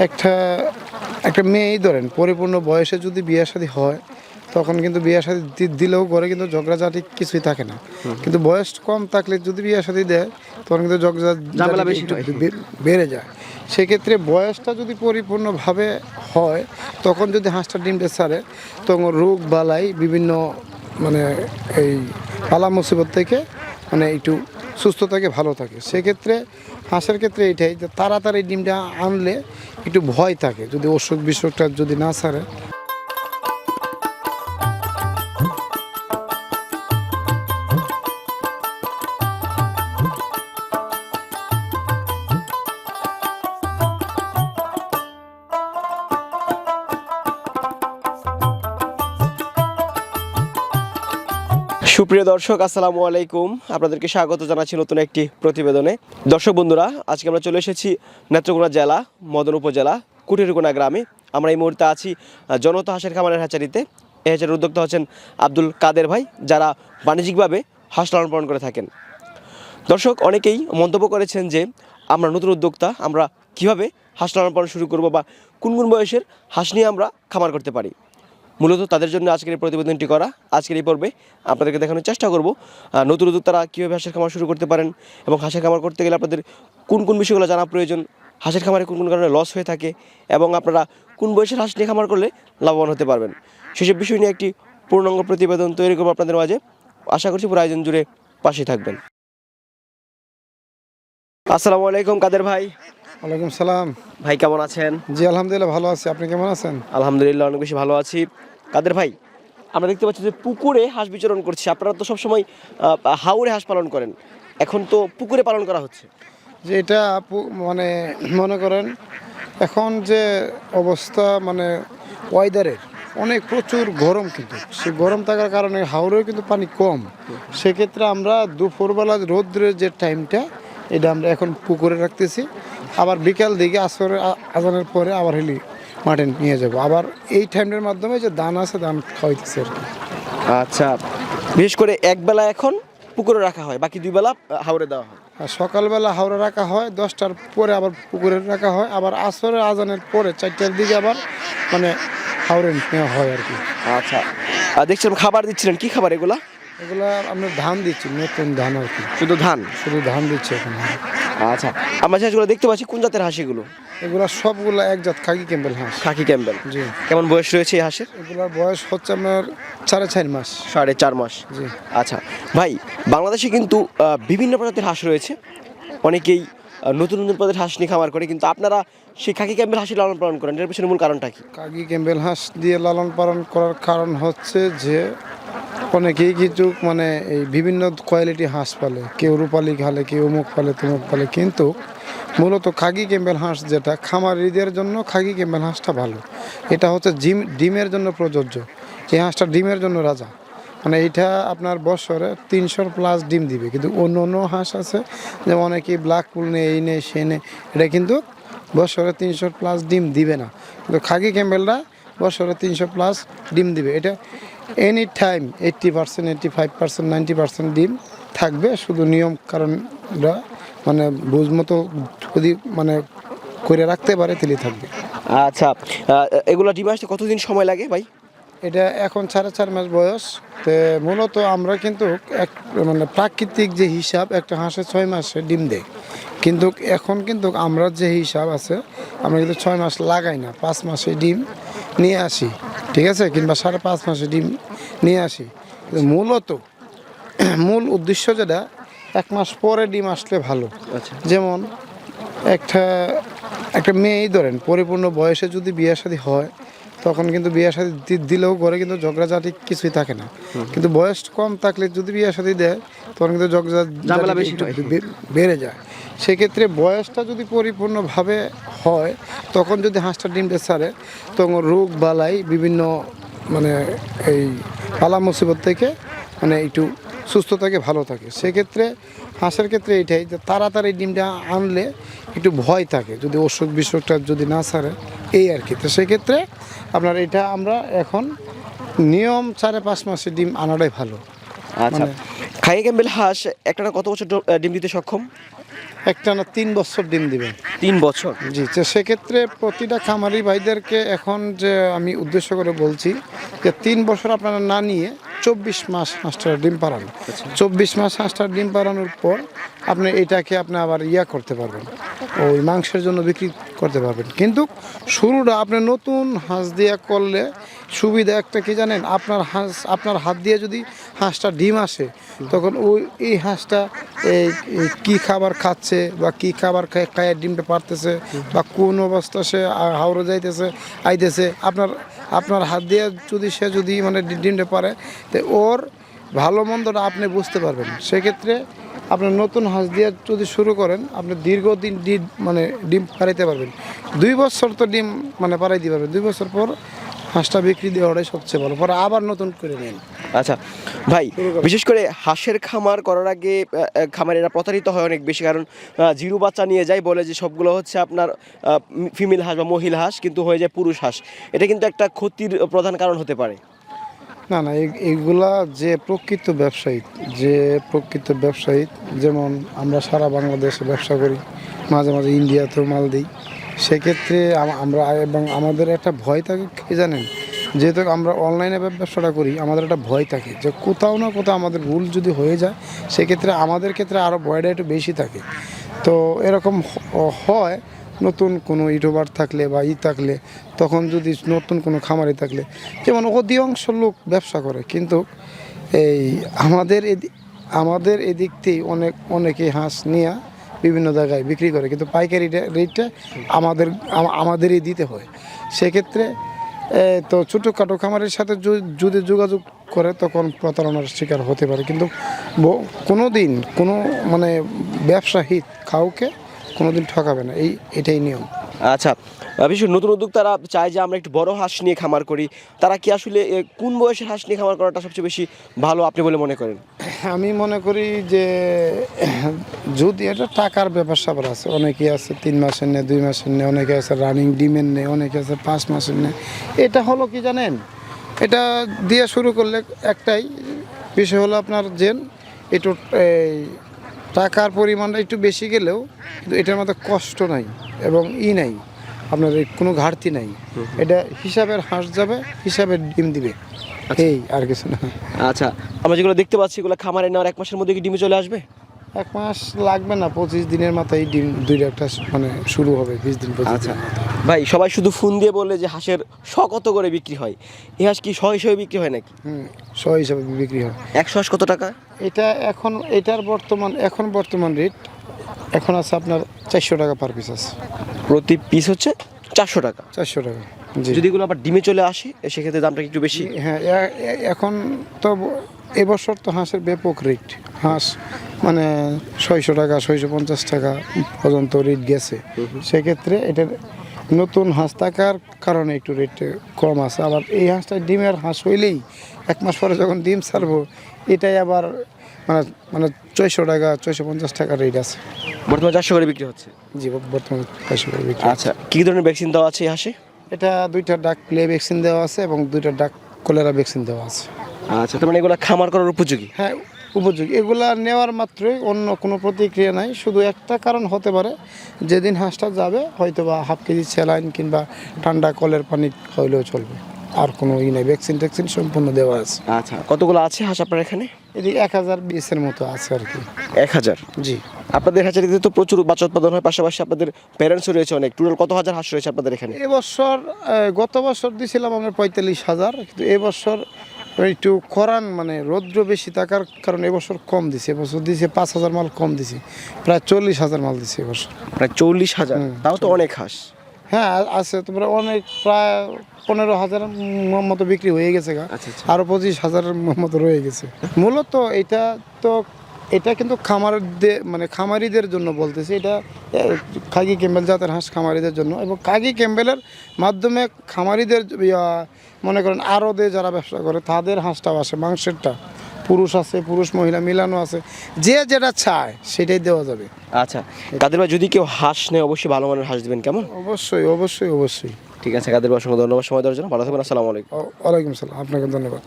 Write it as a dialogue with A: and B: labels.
A: একটা একটা মেয়েই ধরেন পরিপূর্ণ বয়সে যদি বিয়ে শাদী হয় তখন কিন্তু বিয়ে শাদী দি- দিলেও ঘরে কিন্তু ঝগড়াঝাটি কিছুই থাকে না। কিন্তু বয়স কম থাকলে যদি বিয়ে শাদী দেয় তখন কিন্তু ঝগড়া
B: বেশি
A: বেড়ে যায়। সেক্ষেত্রে বয়সটা যদি পরিপূর্ণভাবে হয় তখন যদি হাঁসটা ডিমটা ছাড়ে তখন রোগ বালাই বিভিন্ন মানে এই পালা মুসিবত থেকে মানে একটু সুস্থ থাকে, ভালো থাকে। সেক্ষেত্রে, হাঁসের ক্ষেত্রে এটাই যে তাড়াতাড়ি ডিমটা আনলে একটু ভয় থাকে। যদি অসুখ বিসুখটা যদি না ছাড়ে
B: সুপ্রিয় দর্শক, আসসালামু আলাইকুম। আপনাদেরকে স্বাগত জানাচ্ছি নতুন একটি প্রতিবেদনে। দর্শক বন্ধুরা, আজকে আমরা চলে এসেছি নেত্রকোনা জেলা, মদন উপজেলা, কুটিরকোনা গ্রামে। আমরা এই মুহূর্তে আছি জনতা হাঁসের খামারের হাঁচারিতে। এই হাঁচারির উদ্যোক্তা হচ্ছেন আব্দুল কাদের ভাই, যারা বাণিজ্যিকভাবে হাঁস লালন পালন করে থাকেন। দর্শক, অনেকেই মন্তব্য করেছেন যে, আমরা নতুন উদ্যোক্তা, আমরা কীভাবে হাঁস লালন পালন শুরু করব বা কোন কোন বয়সের হাঁস নিয়ে আমরা খামার করতে পারি? মূলত তাদের জন্য আজকের এই প্রতিবেদনটি করা। আজকের এই পর্বে আপনাদেরকে দেখানোর চেষ্টা করব আহ, নতুন উদ্যোক্তারা কীভাবে হাঁসের খামার শুরু করতে পারেন এবং হাঁসের খামার করতে গেলে আপনাদের কোন কোন বিষয়গুলো জানা প্রয়োজন হাঁসের খামারে কোন কোন কারণে লস হয়ে থাকে এবং আপনারা কোন বয়সের হাঁস নিয়ে খামার করলে লাভবান হতে পারবেন। সেসব বিষয় নিয়ে একটি পূর্ণাঙ্গ প্রতিবেদন তৈরি করব আপনাদের মাঝে। আশা করছি পুরো আয়োজন জুড়ে পাশে থাকবেন। আসসালামু আলাইকুম কাদের ভাই?
A: ওয়ালাইকুম সালাম।
B: ভাই কেমন আছেন?
A: জি আলহামদুলিল্লাহ ভালো আছি। আপনি কেমন আছেন?
B: আলহামদুলিল্লাহ অনেক বেশি ভালো আছি। কাদের ভাই? আমরা দেখতে পাচ্ছি যে পুকুরে হাঁস বিচরণ করছে। আপনারা তো সবসময় হাওরে হাঁস পালন করেন। এখন তো পুকুরে পালন করা হচ্ছে।
A: যে এটা মানে মনে করেন এখন যে অবস্থা মানে ওয়েদারের অনেক প্রচুর গরম কিন্তু। সে গরম থাকার কারণে হাওড়েও কিন্তু পানি কম। সেক্ষেত্রে আমরা দুপুরবেলা রৌদ্রের যে টাইমটা এটা আমরা এখন পুকুরে রাখতেছি। আবার বিকাল দিকে আসর আজানের পরে আবার হেলি মাঠে নিয়ে যাব। আবার এই টাইমের মাধ্যমে যে দান আছে দান খাওয়াইতেছে আর কি।
B: আচ্ছা বিশেষ করে একবেলা এখন পুকুরে রাখা হয় বাকি দুই বেলা হাওরে দেওয়া হয়?
A: আর সকালবেলা হাওড়া রাখা হয় দশটার পরে আবার পুকুরে রাখা হয় আবার আসরের আজানের পরে চারটার দিকে আবার মানে হাওড়ে নেওয়া হয় আর কি।
B: আচ্ছা আর দেখছিলাম খাবার দিচ্ছিলেন কি খাবার এগুলা?
A: এগুলা আমরা ধান দিচ্ছি নতুন ধান আর কি।
B: শুধু ধান?
A: শুধু ধান দিচ্ছি এখন।
B: আচ্ছা আমরা যে দেখতে পাচ্ছি কোন জাতের হাঁস এগুলো
A: সবগুলা এক জাত খাকি ক্যাম্বেল হাঁস।
B: খাকি ক্যাম্বেল
A: জি।
B: কেমন বয়স রয়েছে এই হাঁসের?
A: এগুলার বয়স হচ্ছে আপনার সাড়ে চার মাস।
B: সাড়ে চার মাস।
A: জি।
B: আচ্ছা ভাই বাংলাদেশে কিন্তু বিভিন্ন প্রজাতির হাঁস রয়েছে। অনেকেই নতুন নতুন প্রজাতির হাঁস নিয়ে খামার করে কিন্তু আপনারা সেই খাকি ক্যাম্পের হাঁসি লালন পালন করেন। এর পিছনে মূল কারণটা কি?
A: কাকি ক্যাম্বেল হাঁস দিয়ে লালন পালন করার কারণ হচ্ছে যে অনেকেই কিছু মানে এই বিভিন্ন কোয়ালিটি হাঁস পালে, কেউ রূপালি খালে, কেউ অমুক পালে তমুক পালে, কিন্তু মূলত খাগি ক্যাম্বেল হাঁস যেটা খামারিদের জন্য খাগি ক্যাম্বেল হাঁসটা ভালো। এটা হচ্ছে জিম, ডিমের জন্য প্রযোজ্য। এই হাঁসটা ডিমের জন্য রাজা। মানে এইটা আপনার বছরে তিনশোর প্লাস ডিম দিবে। কিন্তু অন্য অন্য হাঁস আছে যেমন অনেকেই ব্ল্যাক পুল নেই এই নেই সে নেই এটা কিন্তু বছরে তিনশোর প্লাস ডিম দিবে না। কিন্তু খাগি ক্যাম্বেলটা বছরে তিনশো প্লাস ডিম দিবে। এটা any time eighty percent eighty five percent ninety percent ডিম থাকবে শুধু নিয়ম কারণরা মানে বুঝ মতো যদি মানে করে রাখতে পারে তাহলে থাকবে।
B: আচ্ছা এগুলো ডিম আসতে কতদিন সময় লাগে ভাই?
A: এটা এখন সাড়ে চার মাস বয়স। তো মূলত আমরা কিন্তু এক মানে প্রাকৃতিক যে হিসাব একটা হাঁসে ছয় মাসে ডিম দেয়। কিন্তু এখন কিন্তু আমরা যে হিসাব আছে আমরা কিন্তু ছয় মাস লাগাই না পাঁচ মাসে ডিম নিয়ে আসি ঠিক আছে? কিংবা সাড়ে পাঁচ মাসে ডিম নিয়ে আসি। মূলত মূল উদ্দেশ্য যেটা এক মাস পরে ডিম আসলে ভালো।
B: আচ্ছা।
A: যেমন একটা একটা মেয়েই ধরেন পরিপূর্ণ বয়সে যদি বিয়ে শাদী হয় তখন কিন্তু বিয়ে শাদী দিলেও ঘরে কিন্তু ঝগড়াঝাটি কিছুই থাকে না। কিন্তু বয়স কম থাকলে যদি বিয়ে শাদী দেয় তখন কিন্তু ঝগড়া বেড়ে যায়। সেক্ষেত্রে বয়সটা যদি পরিপূর্ণভাবে হয় তখন যদি হাঁসটা ডিমটা ছাড়ে তখন রোগ বালাই বিভিন্ন মানে এই পালা মুসিবত থেকে মানে একটু সুস্থ থাকে ভালো থাকে। সেক্ষেত্রে হাঁসের ক্ষেত্রে এইটাই যে তাড়াতাড়ি ডিমটা আনলে একটু ভয় থাকে যদি অসুখ বিসুখটা যদি না ছাড়ে এই আর কি। তো সেক্ষেত্রে আপনার এটা আমরা এখন নিয়ম সাড়ে পাঁচ মাসে ডিম আনাটাই ভালো।
B: আচ্ছা।
A: মানে-
B: খাকি হাঁস একটানা কত বছর ডিম দিতে সক্ষম?
A: একটা না তিন বছর ডিম দিবে।
B: তিন বছর?
A: জি তো সেক্ষেত্রে প্রতিটা খামারি ভাইদেরকে এখন যে আমি উদ্দেশ্য করে বলছি যে তিন বছর আপনারা না নিয়ে চব্বিশ মাস হাঁসটার ডিম পাড়ান। চব্বিশ মাস হাঁসটার ডিম পাড়ানোর পর আপনি এটাকে আপনি আবার ইয়া করতে পারবেন। ওই মাংসের জন্য বিক্রি করতে পারবেন। কিন্তু শুরুটা আপনি নতুন হাঁস দিয়ে করলে সুবিধা একটা কি জানেন? আপনার হাঁস আপনার হাত দিয়ে যদি হাঁসটা ডিম আসে, তখন ওই, এই হাঁসটা কি খাবার খাচ্ছে বা কি খাবার খায় ডিমটা পারতেছে বা কোন অবস্থা সে হাওড়ে যাইতেছে, আইতেছে। আপনার আপনার হাত দিয়ে যদি সে যদি মানে ডিমটা পারে তো ওর ভালো মন্দটা আপনি বুঝতে পারবেন। সেক্ষেত্রে আপনার নতুন হাঁস দিয়ে যদি শুরু করেন, আপনি দীর্ঘদিন ডিম মানে ডিম পাড়াইতে পারবেন। দুই বছর তো ডিম মানে পাড়াই দিতে পারবেন। দুই বছর পর হাঁসটা বিক্রি দেওয়াটাই সবচেয়ে ভালো। পরে আবার নতুন করে নিন।
B: আচ্ছা ভাই, বিশেষ করে হাঁসের খামার করার আগে খামারিরা প্রতারিত হয় অনেক বেশি। কারণ জিরো বাচ্চা নিয়ে যায় বলে যে সবগুলো হচ্ছে আপনার ফিমেল হাঁস বা মহিলা হাঁস, কিন্তু হয়ে যায় পুরুষ হাঁস। এটা কিন্তু একটা ক্ষতির প্রধান কারণ হতে পারে।
A: না না এইগুলা যে প্রকৃত ব্যবসায়ী, যে প্রকৃত ব্যবসায়ী, যেমন আমরা সারা বাংলাদেশে ব্যবসা করি, মাঝে মাঝে ইন্ডিয়াতেও মাল দিই, সেক্ষেত্রে আমরা এবং আমাদের একটা ভয় থাকে কি জানেন? যেহেতু আমরা অনলাইনে ব্যবসাটা করি, আমাদের একটা ভয় থাকে যে কোথাও না কোথাও আমাদের ভুল যদি হয়ে যায়, সেক্ষেত্রে আমাদের ক্ষেত্রে আরও ভয়টা একটু বেশি থাকে। তো এরকম হয়, নতুন কোনো ইউটিউবার থাকলে বা ই থাকলে, তখন যদি নতুন কোনো খামারি থাকলে, যেমন অধিকাংশ লোক ব্যবসা করে, কিন্তু এই আমাদের এদি- আমাদের এদিক থেকে অনেক, অনেকে হাঁস নিয়ে বিভিন্ন জায়গায় বিক্রি করে, কিন্তু পাইকারি রেটটা আমাদের আমাদেরই দিতে হয়। সেক্ষেত্রে তো ছোটোখাটো খামারের সাথে যদি যোগাযোগ করে, তখন প্রতারণার শিকার হতে পারে। কিন্তু কোনো দিন কোনো মানে ব্যবসা হিত কাউকে কোনোদিন ঠকাবে না। এই, এটাই নিয়ম।
B: আচ্ছা বিশেষ নতুন উদ্যোক্তারা চায় যে আমরা একটু বড় হাঁস নিয়ে খামার করি। তারা কি আসলে কোন বয়সের হাঁস নিয়ে খামার করাটা সবচেয়ে বেশি ভালো আপনি বলে মনে করেন?
A: আমি মনে করি যে, যদি এটা টাকার ব্যাপার স্যাপার আছে অনেকে আছে তিন মাসের নেই দুই মাসের নেই অনেকে আছে রানিং ডিমের নেই অনেকে আছে পাঁচ মাসের নেই এটা হলো কি জানেন? এটা দিয়ে শুরু করলে একটাই বিষয় হলো আপনার জেন একটু, এই, টাকার পরিমাণটা একটু বেশি গেলেও কিন্তু এটার মধ্যে কষ্ট নাই এবং ই নাই। আপনার কোনো ঘাটতি নাই। এটা হিসাবের হাঁস যাবে হিসাবের ডিম দিবে। এই আর কিছু না।
B: আচ্ছা আমরা যেগুলো দেখতে পাচ্ছি এগুলো খামারে নেওয়ার এক মাসের মধ্যে কি ডিমে চলে আসবে?
A: এক মাস লাগবে না পঁচিশ দিনের মাথায় ডিম দুইটা একটা মানে শুরু হবে বিশ দিন
B: আচ্ছা। ভাই সবাই শুধু ফোন দিয়ে বলে যে হাঁসের শ কত করে বিক্রি হয়? এই হাঁস কি শ হিসেবে বিক্রি হয় নাকি?
A: হুম শ হিসাবে বিক্রি হয়।
B: একশো হাঁস কত টাকা?
A: এটা এখন এটার বর্তমান এখন বর্তমান রেট এখন আছে আপনার চারশো টাকা পার পিস আছে।
B: প্রতি পিস হচ্ছে চারশো টাকা।
A: চারশো টাকা জি।
B: যদি এগুলো আবার ডিমে চলে আসে সেক্ষেত্রে দামটা একটু বেশি।
A: হ্যাঁ এখন তো এবছর তো হাঁসের ব্যাপক রেট হাঁস মানে ছয়শো টাকা ছয়শো পঞ্চাশ টাকা পর্যন্ত রেট গেছে। সেক্ষেত্রে এটার নতুন হাঁস থাকার কারণে একটু রেট কম আছে। আবার এই হাঁসটা ডিমের হাঁস হইলেই এক মাস পরে যখন ডিম ছাড়বো এটাই আবার মানে মানে ছয়শো টাকা ছয়শো পঞ্চাশ টাকা রেট আছে।
B: বর্তমানে চারশো করে বিক্রি হচ্ছে?
A: জি বর্তমানে চারশো করে বিক্রি
B: আচ্ছা কি ধরনের ভ্যাকসিন দেওয়া আছে হাঁসে?
A: এটা দুইটা ডাক প্লে ভ্যাকসিন দেওয়া আছে এবং দুইটা ডাক কলেরা ভ্যাকসিন দেওয়া আছে।
B: আচ্ছা তার মানে এগুলো খামার করার উপযোগী?
A: হ্যাঁ উপযোগী। এগুলা নেওয়ার মাত্রই অন্য কোনো প্রতিক্রিয়া নাই। শুধু একটা কারণ হতে পারে যেদিন হাঁসটা যাবে হয়তো বা হাফ কেজি স্যালাইন কিংবা ঠান্ডা কলের পানি খাইলেও চলবে। আর কোনো ই নেই। ভ্যাকসিন ট্যাকসিন সম্পূর্ণ দেওয়া আছে।
B: আচ্ছা কতগুলো আছে হাঁস আপনার এখানে?
A: এদিকে এক হাজার বিশের মতো আছে আর কি।
B: এক হাজার?
A: জি।
B: আপনাদের হাঁচারিতে তো প্রচুর বাচ্চা উৎপাদন হয় পাশাপাশি আপনাদের প্যারেন্টসও রয়েছে অনেক। টোটাল কত হাজার হাঁস রয়েছে আপনাদের এখানে?
A: এবছর গত বছর দিছিলাম আমরা পঁয়তাল্লিশ হাজার কিন্তু এবছর একটু করান মানে রৌদ্র বেশি থাকার কারণে এবছর কম দিছে। এবছর দিছে পাঁচ হাজার মাল কম দিছে প্রায় চল্লিশ হাজার মাল দিছে এবছর।
B: প্রায় চল্লিশ হাজার? তাও তো অনেক হাঁস।
A: হ্যাঁ আছে। তোমরা অনেক প্রায় পনেরো হাজার মতো বিক্রি হয়ে গেছে গা।
B: আচ্ছা, আচ্ছা।
A: আরও পঁচিশ হাজারের ম- মতো রয়ে গেছে। মূলত এটা তো এটা কিন্তু খামারদের মানে খামারিদের জন্য বলতেছি। এটা কাগি ক্যাম্বেল জাতের হাঁস খামারিদের জন্য। এবং কাগি ক্যাম্বেলের মাধ্যমে খামারিদের মনে করেন আরদে যারা ব্যবসা করে তাদের হাঁসটাও আসে মাংসেরটা। পুরুষ আছে পুরুষ মহিলা মিলানো আছে যে যেটা চায় সেটাই দেওয়া যাবে।
B: আচ্ছা কাদের ভাই যদি কেউ হাঁস নেয় অবশ্যই ভালো মানের হাঁস দেবেন কেমন?
A: অবশ্যই অবশ্যই অবশ্যই।
B: ঠিক আছে কাদের ভাই অসংখ্য ধন্যবাদ সময় দেওয়ার জন্য। ভালো থাকবেন আসসালামু আলাইকুম।
A: ওয়ালাইকুম সালাম আপনাকে ধন্যবাদ।